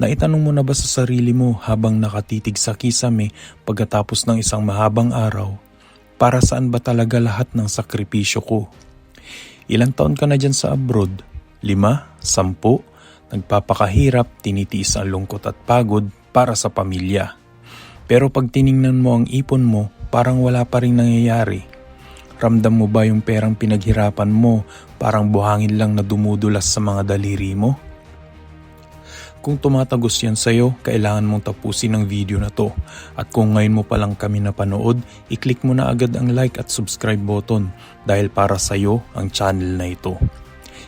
Naitanong mo na ba sa sarili mo habang nakatitig sa kisame pagkatapos ng isang mahabang araw, para saan ba talaga lahat ng sakripisyo ko? Ilang taon ka na dyan sa abroad? Lima? Sampu? Nagpapakahirap, tinitiis ang lungkot at pagod para sa pamilya. Pero pag tiningnan mo ang ipon mo, parang wala pa rin nangyayari. Ramdam mo ba yung perang pinaghirapan mo parang buhangin lang na dumudulas sa mga daliri mo? Kung tumatagos yan sa'yo, kailangan mong tapusin ang video na to. At kung ngayon mo pa lang kami napanood, i-click mo na agad ang like at subscribe button dahil para sa'yo ang channel na ito.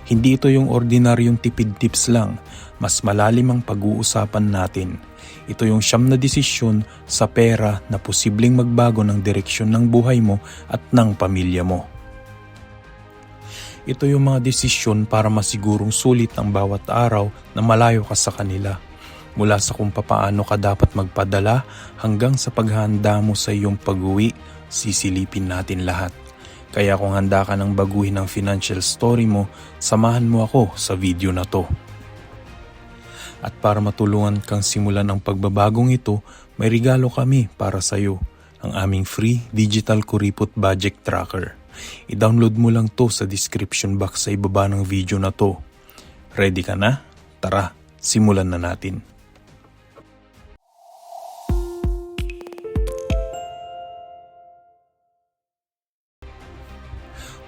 Hindi ito yung ordinaryong tipid tips lang, mas malalim ang pag-uusapan natin. Ito yung siyam na desisyon sa pera na posibleng magbago ng direksyon ng buhay mo at ng pamilya mo. Ito yung mga desisyon para masigurong sulit ang bawat araw na malayo ka sa kanila. Mula sa kung papaano ka dapat magpadala hanggang sa paghahanda mo sa iyong pag-uwi, sisilipin natin lahat. Kaya kung handa ka ng baguhin ang financial story mo, samahan mo ako sa video na to. At para matulungan kang simulan ang pagbabagong ito, may regalo kami para sa iyo, ang aming free digital kuripot budget tracker. I-download mo lang to sa description box sa ibaba ng video na to. Ready ka na? Tara, simulan na natin.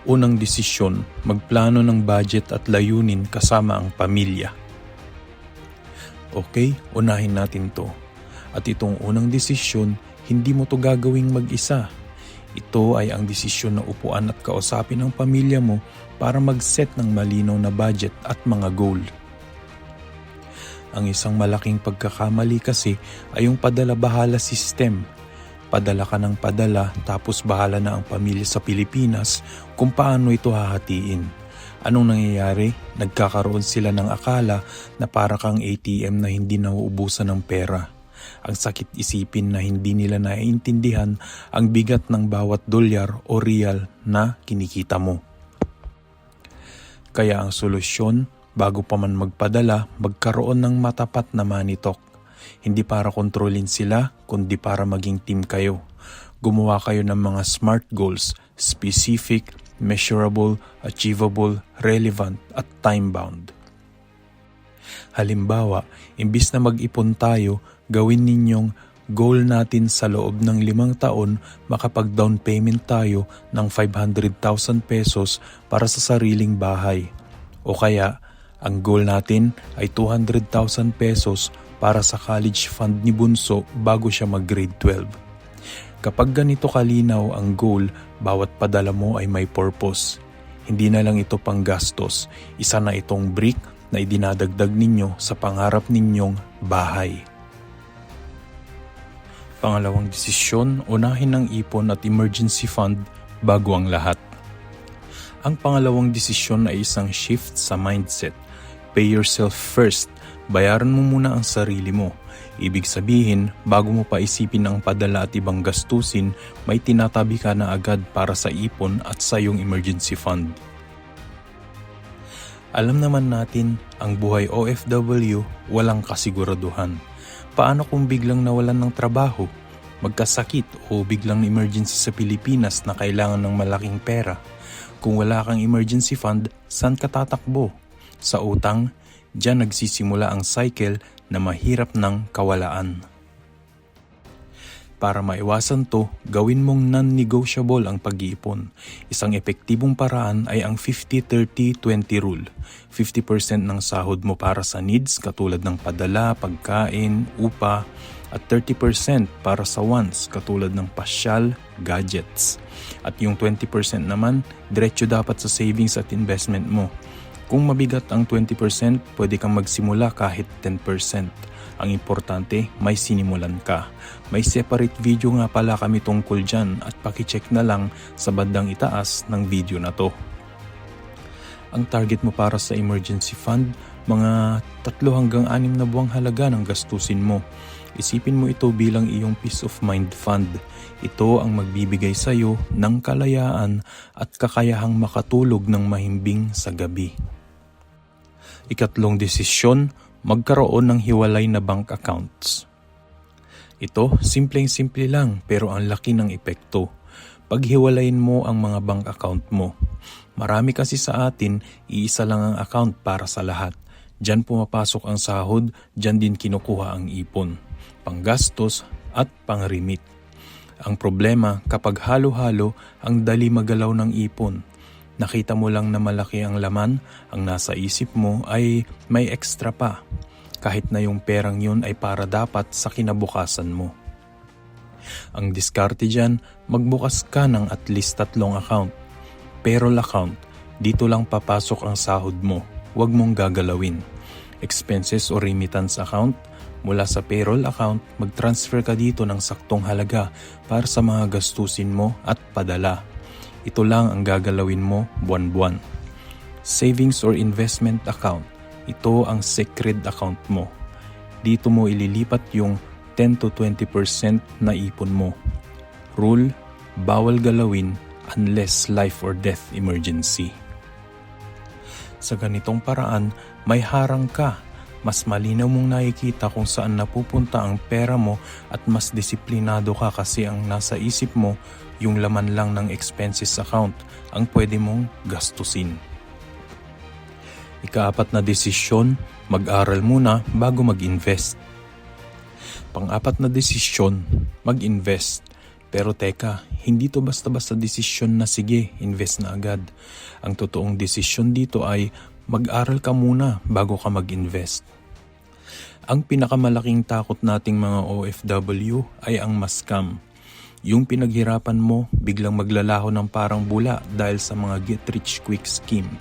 Unang desisyon, magplano ng budget at layunin kasama ang pamilya. Okay, unahin natin to. At itong unang desisyon, hindi mo to gagawing mag-isa. Ito ay ang desisyon na upuan at kausapin ang pamilya mo para mag-set ng malinaw na budget at mga goal. Ang isang malaking pagkakamali kasi ay yung padala-bahala system. Padala ka ng padala tapos bahala na ang pamilya sa Pilipinas kung paano ito hahatiin. Anong nangyayari? Nagkakaroon sila ng akala na para kang ATM na hindi nauubusan ng pera. Ang sakit isipin na hindi nila naiintindihan ang bigat ng bawat dolyar o real na kinikita mo. Kaya ang solusyon, bago pa man magpadala, magkaroon ng matapat na manitok. Hindi para kontrolin sila, kundi para maging team kayo. Gumawa kayo ng mga smart goals, specific, measurable, achievable, relevant at time-bound. Halimbawa, imbis na mag-ipon tayo, gawin ninyong goal natin sa loob ng limang taon makapag-down payment tayo ng 500,000 pesos para sa sariling bahay. O kaya, ang goal natin ay 200,000 pesos para sa college fund ni Bunso bago siya mag-grade 12. Kapag ganito kalinaw ang goal, bawat padala mo ay may purpose. Hindi na lang ito pang gastos, isa na itong brick na idinadagdag ninyo sa pangarap ninyong bahay. Pangalawang desisyon, unahin ng ipon at emergency fund bago ang lahat. Ang pangalawang desisyon ay isang shift sa mindset. Pay yourself first. Bayaran mo muna ang sarili mo. Ibig sabihin, bago mo pa isipin ang padala at ibang gastusin, may tinatabi ka na agad para sa ipon at sa iyong emergency fund. Alam naman natin, ang buhay OFW walang kasiguraduhan. Paano kung biglang nawalan ng trabaho, magkasakit o biglang emergency sa Pilipinas na kailangan ng malaking pera? Kung wala kang emergency fund, saan ka tatakbo? Sa utang, diyan nagsisimula ang cycle na mahirap ng kawalaan. Para maiwasan to, gawin mong non-negotiable ang pag-iipon. Isang epektibong paraan ay ang 50-30-20 rule. 50% ng sahod mo para sa needs katulad ng padala, pagkain, upa, at 30% para sa wants katulad ng pasyal, gadgets. At yung 20% naman, diretso dapat sa savings at investment mo. Kung mabigat ang 20%, pwede kang magsimula kahit 10%. Ang importante, may sinimulan ka. May separate video nga pala kami tungkol dyan at pakicheck na lang sa bandang itaas ng video na to. Ang target mo para sa emergency fund, mga 3 hanggang 6 na buwang halaga ng gastusin mo. Isipin mo ito bilang iyong peace of mind fund. Ito ang magbibigay sa iyo ng kalayaan at kakayahang makatulog ng mahimbing sa gabi. Ikatlong desisyon, magkaroon ng hiwalay na bank accounts. Ito, simpleng-simple lang pero ang laki ng epekto. Paghiwalayin mo ang mga bank account mo. Marami kasi sa atin, iisa lang ang account para sa lahat. Diyan pumapasok ang sahod, diyan din kinukuha ang ipon, panggastos at pangrimit. Ang problema kapag halo-halo ang dali magalaw ng ipon. Nakita mo lang na malaki ang laman, ang nasa isip mo ay may extra pa. Kahit na yung perang yun ay para dapat sa kinabukasan mo. Ang diskarte dyan, magbukas ka ng at least tatlong account. Payroll account, dito lang papasok ang sahod mo. Huwag mong gagalawin. Expenses o remittance account, mula sa payroll account, mag-transfer ka dito ng saktong halaga para sa mga gastusin mo at padala. Ito lang ang gagalawin mo buwan-buwan. Savings or investment account, ito ang secret account mo. Dito mo ililipat yung 10 to 20% na ipon mo. Rule, bawal galawin unless life or death emergency. Sa ganitong paraan, may harang ka. Mas malinaw mong nakikita kung saan napupunta ang pera mo at mas disiplinado ka kasi ang nasa isip mo yung laman lang ng expenses account ang pwede mong gastusin. Ikaapat na desisyon, mag-aral muna bago mag-invest. Pang-apat na desisyon, mag-invest. Pero teka, hindi to basta-basta desisyon na sige, invest na agad. Ang totoong desisyon dito ay mag-aral ka muna bago ka mag-invest. Ang pinakamalaking takot nating mga OFW ay ang mascam. Yung pinaghirapan mo, biglang maglalaho ng parang bula dahil sa mga get-rich-quick scheme.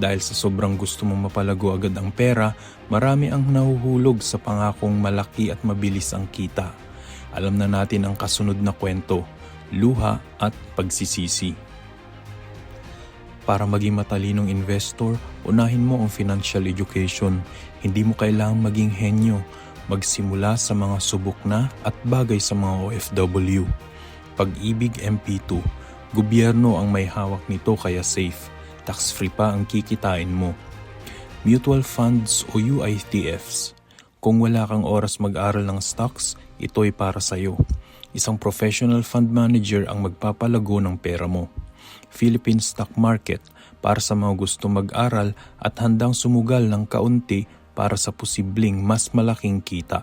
Dahil sa sobrang gusto mong mapalago agad ang pera, marami ang nahuhulog sa pangakong malaki at mabilis ang kita. Alam na natin ang kasunod na kwento, luha at pagsisisi. Para maging matalinong investor, unahin mo ang financial education. Hindi mo kailangang maging henyo. Magsimula sa mga subok na at bagay sa mga OFW. Pag-ibig MP2, gobyerno ang may hawak nito kaya safe. Tax-free pa ang kikitain mo. Mutual funds o UITFs. Kung wala kang oras mag-aral ng stocks, ito'y para sa'yo. Isang professional fund manager ang magpapalago ng pera mo. Philippine Stock Market para sa mga gusto mag-aral at handang sumugal ng kaunti para sa posibleng mas malaking kita.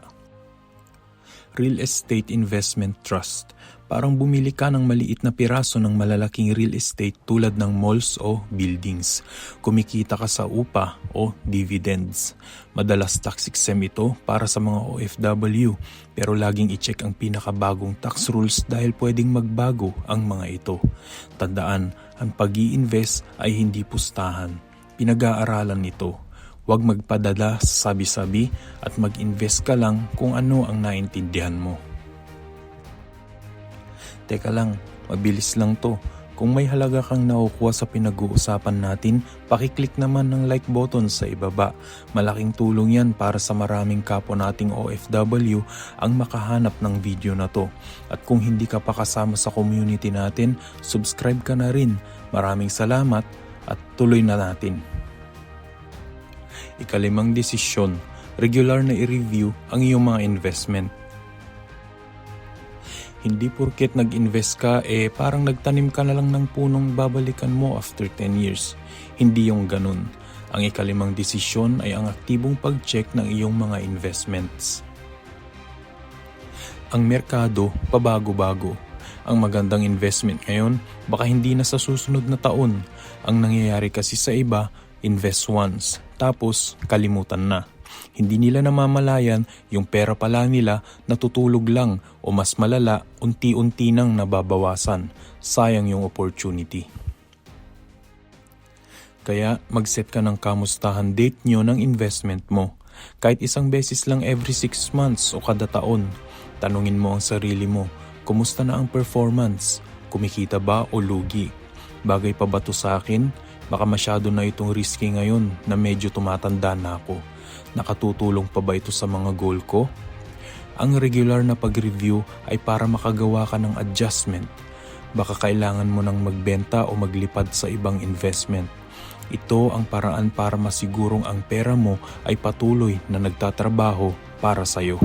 Real Estate Investment Trust Parang bumili ka ng maliit na piraso ng malalaking real estate tulad ng malls o buildings. Kumikita ka sa upa o dividends. Madalas tax exempt ito para sa mga OFW pero laging i-check ang pinakabagong tax rules dahil pwedeng magbago ang mga ito. Tandaan, ang pag invest ay hindi pustahan. Pinag-aaralan nito. Huwag magpadala sa sabi-sabi at mag-invest ka lang kung ano ang naintindihan mo. Teka lang, mabilis lang to. Kung may halaga kang nakukuha sa pinag-uusapan natin, pakiclick naman ng like button sa ibaba. Malaking tulong yan para sa maraming kapo nating OFW ang makahanap ng video na to. At kung hindi ka pa kasama sa community natin, subscribe ka na rin. Maraming salamat at tuloy na natin. Ikalimang desisyon, regular na i-review ang iyong mga investment. Hindi porket nag-invest ka eh parang nagtanim ka na lang ng punong babalikan mo after 10 years. Hindi yung ganun. Ang ikalimang desisyon ay ang aktibong pag-check ng iyong mga investments. Ang merkado pabago-bago. Ang magandang investment ngayon baka hindi na sa susunod na taon. Ang nangyayari kasi sa iba, invest once, tapos kalimutan na. Hindi nila namamalayan yung pera pala nila natutulog lang o mas malala unti-unti nang nababawasan. Sayang yung opportunity. Kaya mag-set ka ng kamustahan date nyo ng investment mo. Kahit isang beses lang every 6 months o kada taon, tanungin mo ang sarili mo, kumusta na ang performance? Kumikita ba o lugi? Bagay pa ba to sa akin? Baka masyado na itong risky ngayon na medyo tumatanda na ako. Nakatutulong pa ba ito sa mga goal ko? Ang regular na pag-review ay para makagawa ka ng adjustment. Baka kailangan mo nang magbenta o maglipad sa ibang investment. Ito ang paraan para masigurong ang pera mo ay patuloy na nagtatrabaho para sa'yo.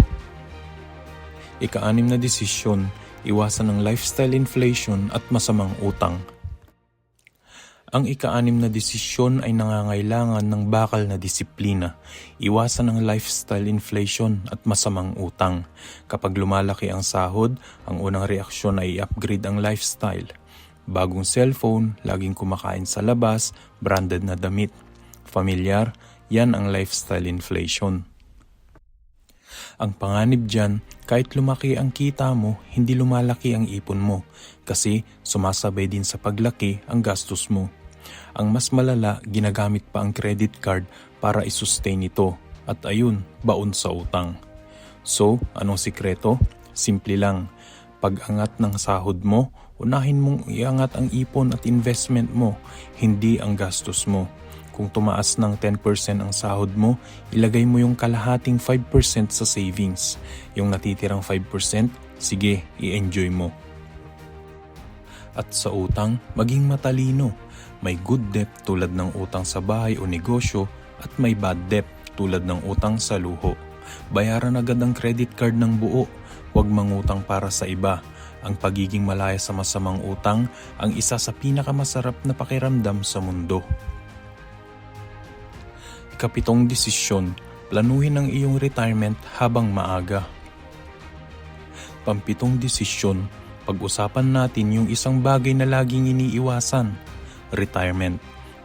Ika-anim na desisyon, iwasan ng lifestyle inflation at masamang utang. Ang ika-anim na desisyon ay nangangailangan ng bakal na disiplina. Iwasan ang lifestyle inflation at masamang utang. Kapag lumalaki ang sahod, ang unang reaksyon ay i-upgrade ang lifestyle. Bagong cellphone, laging kumakain sa labas, branded na damit. Familiar, yan ang lifestyle inflation. Ang panganib dyan, kahit lumaki ang kita mo, hindi lumalaki ang ipon mo kasi sumasabay din sa paglaki ang gastos mo. Ang mas malala, ginagamit pa ang credit card para isustain ito at ayun, baon sa utang. So, anong sikreto? Simple lang. Pag-angat ng sahod mo, unahin mong iangat ang ipon at investment mo, hindi ang gastos mo. Kung tumaas ng 10% ang sahod mo, ilagay mo yung kalahating 5% sa savings. Yung natitirang 5%, sige, i-enjoy mo. At sa utang, maging matalino. May good debt tulad ng utang sa bahay o negosyo at may bad debt tulad ng utang sa luho. Bayaran agad ang credit card ng buo. Huwag mangutang para sa iba. Ang pagiging malaya sa masamang utang ang isa sa pinakamasarap na pakiramdam sa mundo. Ikapitong desisyon, planuhin ang iyong retirement habang maaga. Pampitong desisyon, pag-usapan natin yung isang bagay na laging iniiwasan, retirement.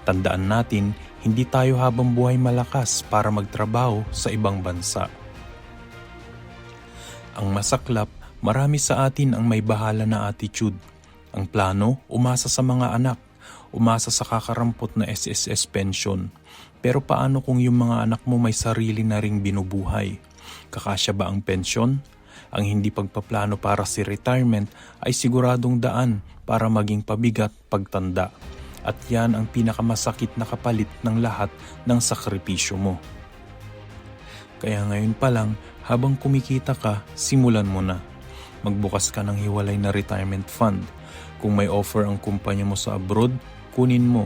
Tandaan natin, hindi tayo habang buhay malakas para magtrabaho sa ibang bansa. Ang masaklap, marami sa atin ang may bahala na attitude. Ang plano, umasa sa mga anak, umasa sa kakarampot na SSS pension. Pero paano kung yung mga anak mo may sarili na ring binubuhay? Kakasya ba ang pensyon? Ang hindi pagpaplano para si retirement ay siguradong daan para maging pabigat pagtanda. At yan ang pinakamasakit na kapalit ng lahat ng sakripisyo mo. Kaya ngayon pa lang, habang kumikita ka, simulan mo na. Magbukas ka ng hiwalay na retirement fund. Kung may offer ang kumpanya mo sa abroad, kunin mo.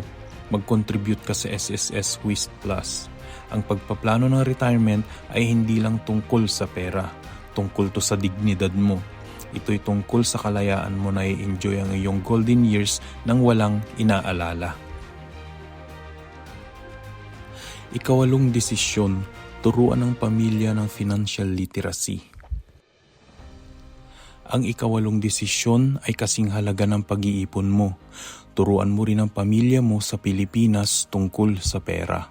Mag-contribute ka sa SSS Wist Plus. Ang pagpaplano ng retirement ay hindi lang tungkol sa pera. Tungkol to sa dignidad mo. Ito'y tungkol sa kalayaan mo na i-enjoy ang iyong golden years nang walang inaalala. Ikawalong desisyon, turuan ng pamilya ng financial literacy. Ang ikawalong desisyon ay kasing halaga ng pag-iipon mo. Turuan mo rin ang pamilya mo sa Pilipinas tungkol sa pera.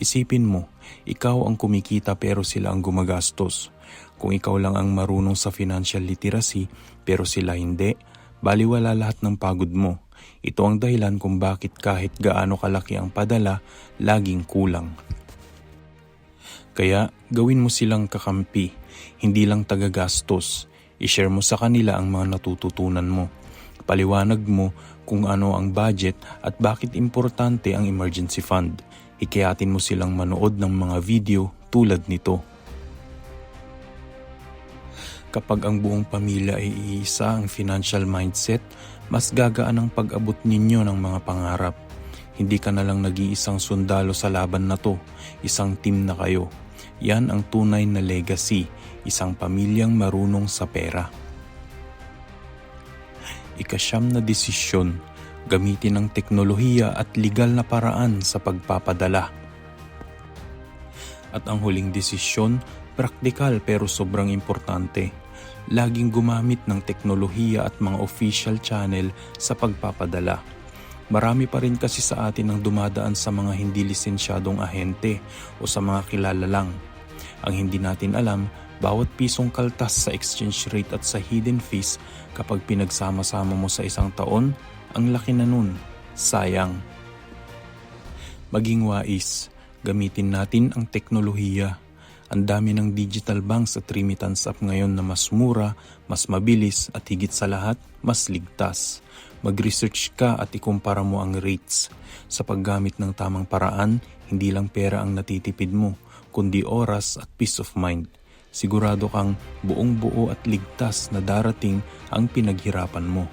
Isipin mo, ikaw ang kumikita pero sila ang gumagastos. Kung ikaw lang ang marunong sa financial literacy pero sila hindi, baliwala lahat ng pagod mo. Ito ang dahilan kung bakit kahit gaano kalaki ang padala, laging kulang. Kaya gawin mo silang kakampi, hindi lang tagagastos. I-share mo sa kanila ang mga natututunan mo. Paliwanag mo kung ano ang budget at bakit importante ang emergency fund. Hikayatin mo silang manood ng mga video tulad nito. Kapag ang buong pamilya ay iisa ang financial mindset, mas gagaan ang pag-abot ninyo ng mga pangarap. Hindi ka na lang nag-iisang sundalo sa laban na to, isang team na kayo. Yan ang tunay na legacy, isang pamilyang marunong sa pera. Ikasyam na desisyon, gamitin ang teknolohiya at legal na paraan sa pagpapadala. At ang huling desisyon, praktikal pero sobrang importante. Laging gumamit ng teknolohiya at mga official channel sa pagpapadala. Marami pa rin kasi sa atin ang dumadaan sa mga hindi lisensyadong ahente o sa mga kilala lang. Ang hindi natin alam, bawat pisong kaltas sa exchange rate at sa hidden fees kapag pinagsama-sama mo sa isang taon, ang laki na nun. Sayang. Maging wais, gamitin natin ang teknolohiya. Ang dami ng digital banks at remittance app ngayon na mas mura, mas mabilis at higit sa lahat, mas ligtas. Mag-research ka at ikumpara mo ang rates. Sa paggamit ng tamang paraan, hindi lang pera ang natitipid mo, kundi oras at peace of mind. Sigurado kang buong buo at ligtas na darating ang pinaghirapan mo.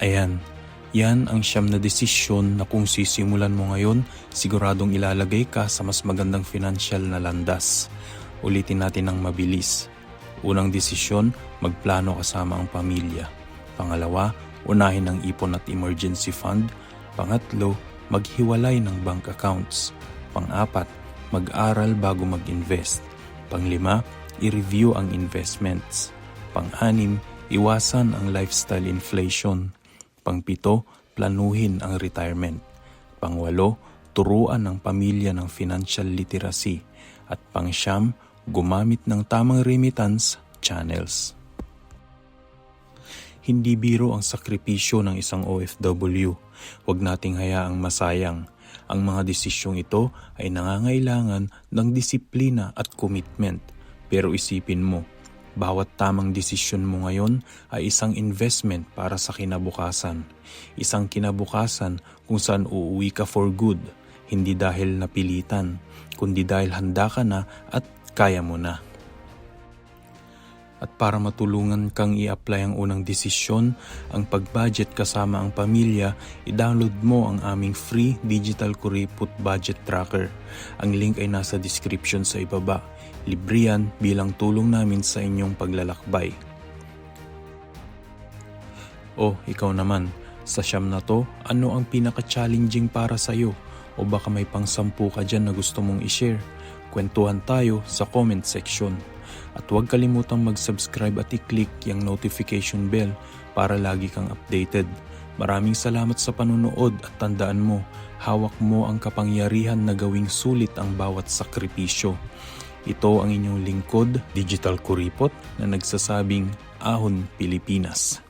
Ayan, Yan ang siyam na desisyon na kung sisimulan mo ngayon, siguradong ilalagay ka sa mas magandang financial na landas. Ulitin natin ng mabilis. Unang desisyon, magplano kasama ang pamilya. Pangalawa, unahin ang ipon at emergency fund. Pangatlo, maghiwalay ng bank accounts. Pang-apat, mag-aral bago mag-invest. Panglima, i-review ang investments. Pang-anim, iwasan ang lifestyle inflation. Pangpito, planuhin ang retirement. Pangwalo, turuan ang pamilya ng financial literacy. At pangsyam, gumamit ng tamang remittance channels. Hindi biro ang sakripisyo ng isang OFW. Huwag nating hayaang masayang. Ang mga desisyong ito ay nangangailangan ng disiplina at commitment. Pero isipin mo, bawat tamang desisyon mo ngayon ay isang investment para sa kinabukasan. Isang kinabukasan kung saan uuwi ka for good, hindi dahil napilitan, kundi dahil handa ka na at kaya mo na. At para matulungan kang i-apply ang unang desisyon, ang pag-budget kasama ang pamilya, i-download mo ang aming free digital kuripot budget tracker. Ang link ay nasa description sa ibaba. Libre bilang tulong namin sa inyong paglalakbay. Oh, ikaw naman, sa siyam na to, ano ang pinaka-challenging para sa'yo? O baka may pang sampu ka dyan na gusto mong i-share? Kwentuhan tayo sa comment section. At huwag kalimutang mag-subscribe at i-click yung notification bell para lagi kang updated. Maraming salamat sa panunood at tandaan mo, hawak mo ang kapangyarihan na gawing sulit ang bawat sakripisyo. Ito ang inyong lingkod, Digital Kuripot, na nagsasabing Ahon Pilipinas.